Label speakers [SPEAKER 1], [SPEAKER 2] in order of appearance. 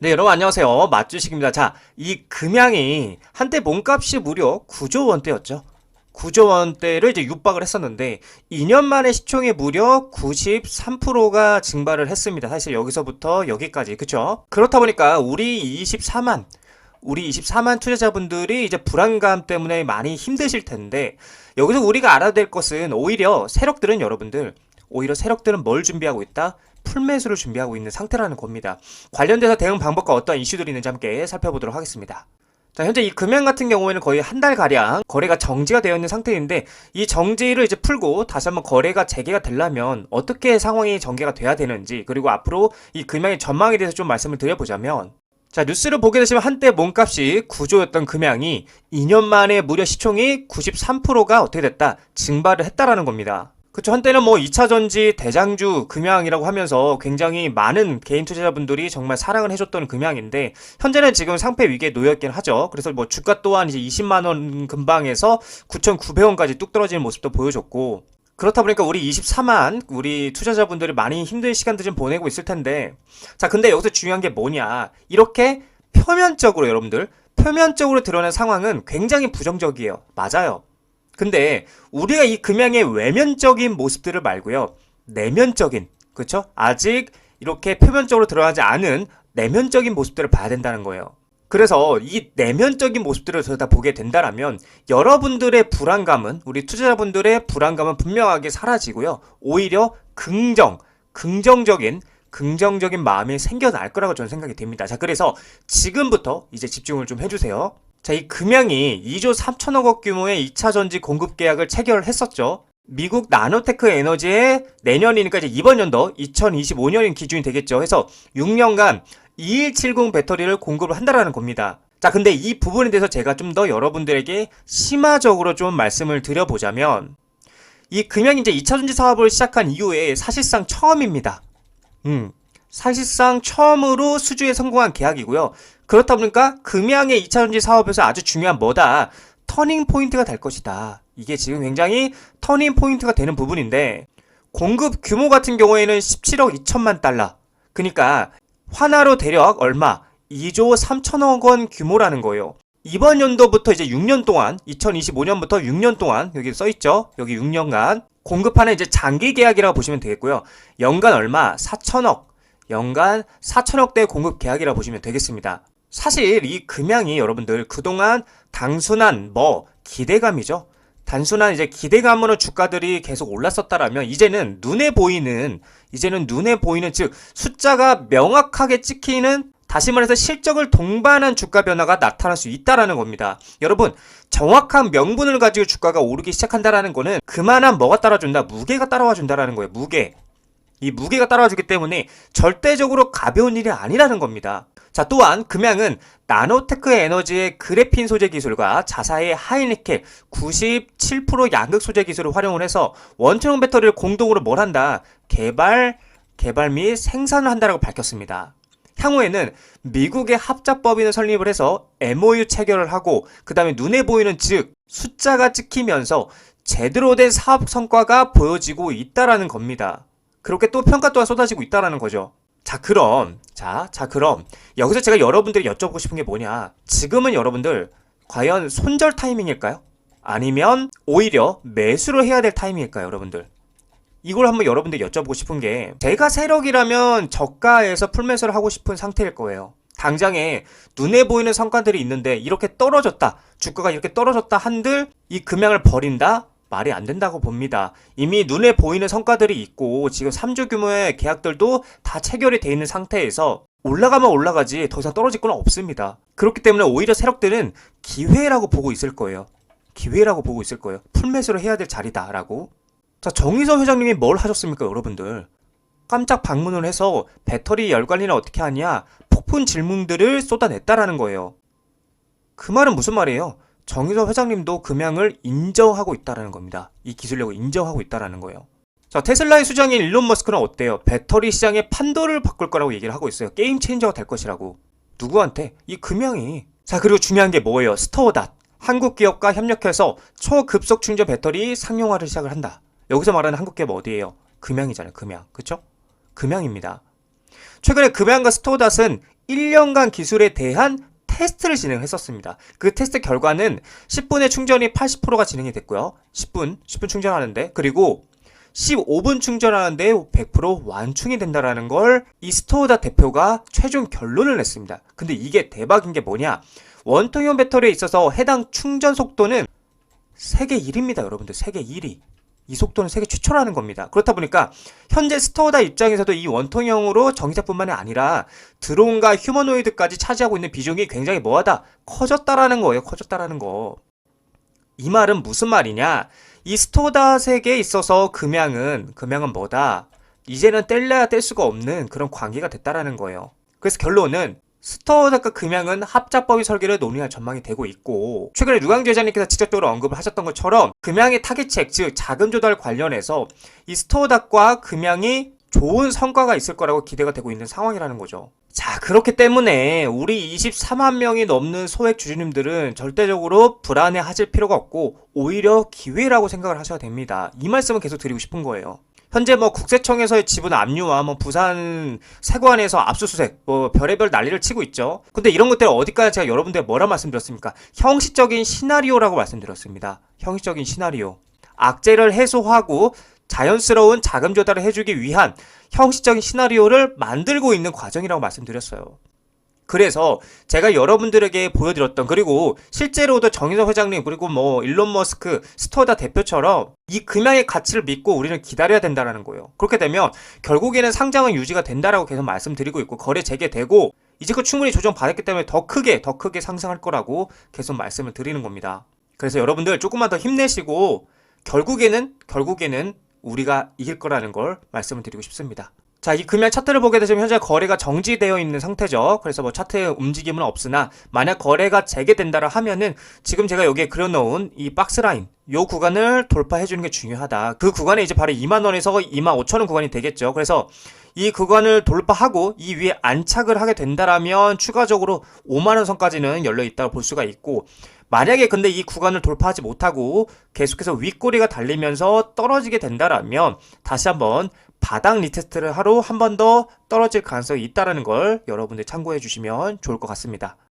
[SPEAKER 1] 네, 여러분 안녕하세요. 맛주식입니다. 자, 이 금양이 한때 몸값이 무려 9조 원대였죠. 9조 원대를 이제 육박을 했었는데 2년 만에 시총이 무려 93%가 증발을 했습니다. 사실 여기서부터 여기까지. 그쵸? 그렇다 보니까 우리 24만 우리 24만 투자자분들이 이제 불안감 때문에 많이 힘드실 텐데 여기서 우리가 알아야 될 것은 오히려 세력들은 여러분들 오히려 세력들은 뭘 준비하고 있다? 풀매수를 준비하고 있는 상태라는 겁니다. 관련돼서 대응 방법과 어떠한 이슈들이 있는지 함께 살펴보도록 하겠습니다. 자, 현재 이 금양 같은 경우에는 거의 한 달 가량 거래가 정지가 되어 있는 상태인데 이 정지를 이제 풀고 다시 한번 거래가 재개가 되려면 어떻게 상황이 전개가 돼야 되는지 그리고 앞으로 이 금양의 전망에 대해서 좀 말씀을 드려보자면 자, 뉴스를 보게 되시면 한때 몸값이 9조였던 금양이 2년 만에 무려 시총이 93%가 어떻게 됐다? 증발을 했다라는 겁니다. 그쵸. 한때는 뭐 2차 전지 대장주 금양이라고 하면서 굉장히 많은 개인 투자자분들이 정말 사랑을 해줬던 금양인데, 현재는 지금 상패 위기에 놓여있긴 하죠. 그래서 뭐 주가 또한 이제 20만원 근방에서 9,900원까지 뚝 떨어지는 모습도 보여줬고, 그렇다 보니까 우리 24만 우리 투자자분들이 많이 힘든 시간들 좀 보내고 있을 텐데 자 근데 여기서 중요한 게 뭐냐 이렇게 표면적으로 여러분들 표면적으로 드러낸 상황은 굉장히 부정적이에요 맞아요 근데 우리가 이 금양의 외면적인 모습들을 말고요 내면적인 그렇죠 아직 이렇게 표면적으로 드러나지 않은 내면적인 모습들을 봐야 된다는 거예요 그래서 이 내면적인 모습들을 들여다 보게 된다라면 여러분들의 불안감은 우리 투자자분들의 불안감은 분명하게 사라지고요. 오히려 긍정, 긍정적인 긍정적인 마음이 생겨날 거라고 저는 생각이 됩니다. 자, 그래서 지금부터 이제 집중을 좀 해주세요. 자, 이 금양이 2조 3천억 원 규모의 2차 전지 공급 계약을 체결을 했었죠. 미국 나노테크 에너지의 내년이니까 이제 이번 연도 2025년인 기준이 되겠죠. 해서 6년간 2170 배터리를 공급을 한다라는 겁니다. 자, 근데 이 부분에 대해서 제가 좀 더 여러분들에게 심화적으로 좀 말씀을 드려보자면, 이 금양 이제 2차 전지 사업을 시작한 이후에 사실상 처음입니다. 음, 사실상 처음으로 수주에 성공한 계약이고요. 그렇다 보니까 금양의 2차전지 사업에서 아주 중요한 뭐다? 터닝 포인트가 될 것이다. 이게 지금 굉장히 터닝 포인트가 되는 부분인데, 공급 규모 같은 경우에는 17억 2천만 달러. 그러니까 환화로 대략 얼마? 2조 3천억 원 규모라는 거예요. 이번 연도부터 이제 6년 동안, 2025년부터 6년 동안, 여기 써 있죠? 여기 6년간. 공급하는 이제 장기 계약이라고 보시면 되겠고요. 연간 얼마? 4천억. 연간 4천억대 공급 계약이라고 보시면 되겠습니다. 사실 이 금양이 여러분들 그동안 단순한 뭐 기대감이죠. 단순한 이제 기대감으로 주가들이 계속 올랐었다라면 이제는 눈에 보이는 이제는 눈에 보이는 즉 숫자가 명확하게 찍히는 다시 말해서 실적을 동반한 주가 변화가 나타날 수 있다라는 겁니다. 여러분 정확한 명분을 가지고 주가가 오르기 시작한다라는 거는 그만한 뭐가 따라준다 무게가 따라와 준다라는 거예요. 무게. 이 무게가 따라와 주기 때문에 절대적으로 가벼운 일이 아니라는 겁니다. 자, 또한 금양은 나노테크 에너지의 그래핀 소재 기술과 자사의 하이니켈 97% 양극 소재 기술을 활용을 해서 원천형 배터리를 공동으로 뭘 한다? 개발, 개발 및 생산을 한다라고 밝혔습니다. 향후에는 미국의 합작법인을 설립을 해서 MOU 체결을 하고 그 다음에 눈에 보이는 즉 숫자가 찍히면서 제대로 된 사업 성과가 보여지고 있다라는 겁니다. 그렇게 또 평가 또한 쏟아지고 있다라는 거죠. 자, 그럼, 자, 자, 그럼, 여기서 제가 여러분들이 여쭤보고 싶은 게 뭐냐. 지금은 여러분들, 과연 손절 타이밍일까요? 아니면, 오히려 매수를 해야 될 타이밍일까요, 여러분들? 이걸 한번 여러분들 여쭤보고 싶은 게, 제가 세력이라면 저가에서 풀매수를 하고 싶은 상태일 거예요. 당장에 눈에 보이는 성과들이 있는데, 이렇게 떨어졌다. 주가가 이렇게 떨어졌다 한들, 이 금양을 버린다? 말이 안 된다고 봅니다. 이미 눈에 보이는 성과들이 있고 지금 3조 규모의 계약들도 다 체결이 돼 있는 상태에서 올라가면 올라가지 더 이상 떨어질 건 없습니다. 그렇기 때문에 오히려 세력들은 기회라고 보고 있을 거예요. 기회라고 보고 있을 거예요. 풀매수를 해야 될 자리다라고. 자, 정의선 회장님이 뭘 하셨습니까, 여러분들? 깜짝 방문을 해서 배터리 열 관리는 어떻게 하냐? 폭풍 질문들을 쏟아냈다라는 거예요. 그 말은 무슨 말이에요? 정의선 회장님도 금양을 인정하고 있다라는 겁니다. 이 기술력을 인정하고 있다라는 거예요. 자, 테슬라의 수장인 일론 머스크는 어때요? 배터리 시장의 판도를 바꿀 거라고 얘기를 하고 있어요. 게임 체인저가 될 것이라고. 누구한테? 이 금양이. 자, 그리고 중요한 게 뭐예요? 스토어닷. 한국 기업과 협력해서 초급속 충전 배터리 상용화를 시작을 한다. 여기서 말하는 한국 기업 어디예요? 금양이잖아요. 금양. 그쵸? 금양입니다. 최근에 금양과 스토어닷은 1년간 기술에 대한 테스트를 진행했었습니다. 그 테스트 결과는 10분의 충전이 80%가 진행이 됐고요. 10분, 10분 충전하는데 그리고 15분 충전하는데 100% 완충이 된다라는 걸 이 스토어다 대표가 최종 결론을 냈습니다. 근데 이게 대박인 게 뭐냐? 원통형 배터리에 있어서 해당 충전 속도는 세계 1위입니다, 여러분들. 세계 1위. 이 속도는 세계 최초라는 겁니다. 그렇다 보니까 현재 스토어다 입장에서도 이 원통형으로 전기차뿐만이 아니라 드론과 휴머노이드까지 차지하고 있는 비중이 굉장히 뭐하다 커졌다라는 거예요. 커졌다라는 거. 이 말은 무슨 말이냐? 이 스토다색에 있어서 금양은 금양은 뭐다? 이제는 뗄래야 뗄 수가 없는 그런 관계가 됐다라는 거예요. 그래서 결론은 스토어닥과 금양은 합작법의 설계를 논의할 전망이 되고 있고 최근에 유광주 회장님께서 직접적으로 언급을 하셨던 것처럼 금양의 타깃책 즉 자금 조달 관련해서 이 스토어닥과 금양이 좋은 성과가 있을 거라고 기대가 되고 있는 상황이라는 거죠. 자, 그렇기 때문에 우리 23만 명이 넘는 소액 주주님들은 절대적으로 불안해 하실 필요가 없고 오히려 기회라고 생각을 하셔야 됩니다. 이 말씀은 계속 드리고 싶은 거예요. 현재 뭐 국세청에서의 지분 압류와 뭐 부산 세관에서 압수수색 뭐 별의별 난리를 치고 있죠. 근데 이런 것들 어디까지 제가 여러분들 뭐라 말씀드렸습니까? 형식적인 시나리오라고 말씀드렸습니다. 형식적인 시나리오. 악재를 해소하고 자연스러운 자금 조달을 해주기 위한 형식적인 시나리오를 만들고 있는 과정이라고 말씀드렸어요. 그래서 제가 여러분들에게 보여드렸던 그리고 실제로도 정인석 회장님 그리고 뭐 일론 머스크 스토다 대표처럼 이 금양의 가치를 믿고 우리는 기다려야 된다라는 거예요. 그렇게 되면 결국에는 상장은 유지가 된다라고 계속 말씀드리고 있고 거래 재개되고 이제껏 충분히 조정 받았기 때문에 더 크게 더 크게 상승할 거라고 계속 말씀을 드리는 겁니다. 그래서 여러분들 조금만 더 힘내시고 결국에는 결국에는 우리가 이길 거라는 걸 말씀을 드리고 싶습니다. 자, 이 금양 차트를 보게 되면 현재 거래가 정지되어 있는 상태죠. 그래서 뭐 차트에 움직임은 없으나 만약 거래가 재개된다라 하면은 지금 제가 여기에 그려놓은 이 박스 라인 요 구간을 돌파해 주는 게 중요하다. 그 구간에 이제 바로 2만 원에서 2만 5천 원 구간이 되겠죠. 그래서 이 구간을 돌파하고 이 위에 안착을 하게 된다라면 추가적으로 5만 원 선까지는 열려 있다고 볼 수가 있고 만약에 근데 이 구간을 돌파하지 못하고 계속해서 윗꼬리가 달리면서 떨어지게 된다라면 다시 한번 바닥 리테스트를 하러 한번 더 떨어질 가능성이 있다라는 걸 여러분들 참고해 주시면 좋을 것 같습니다.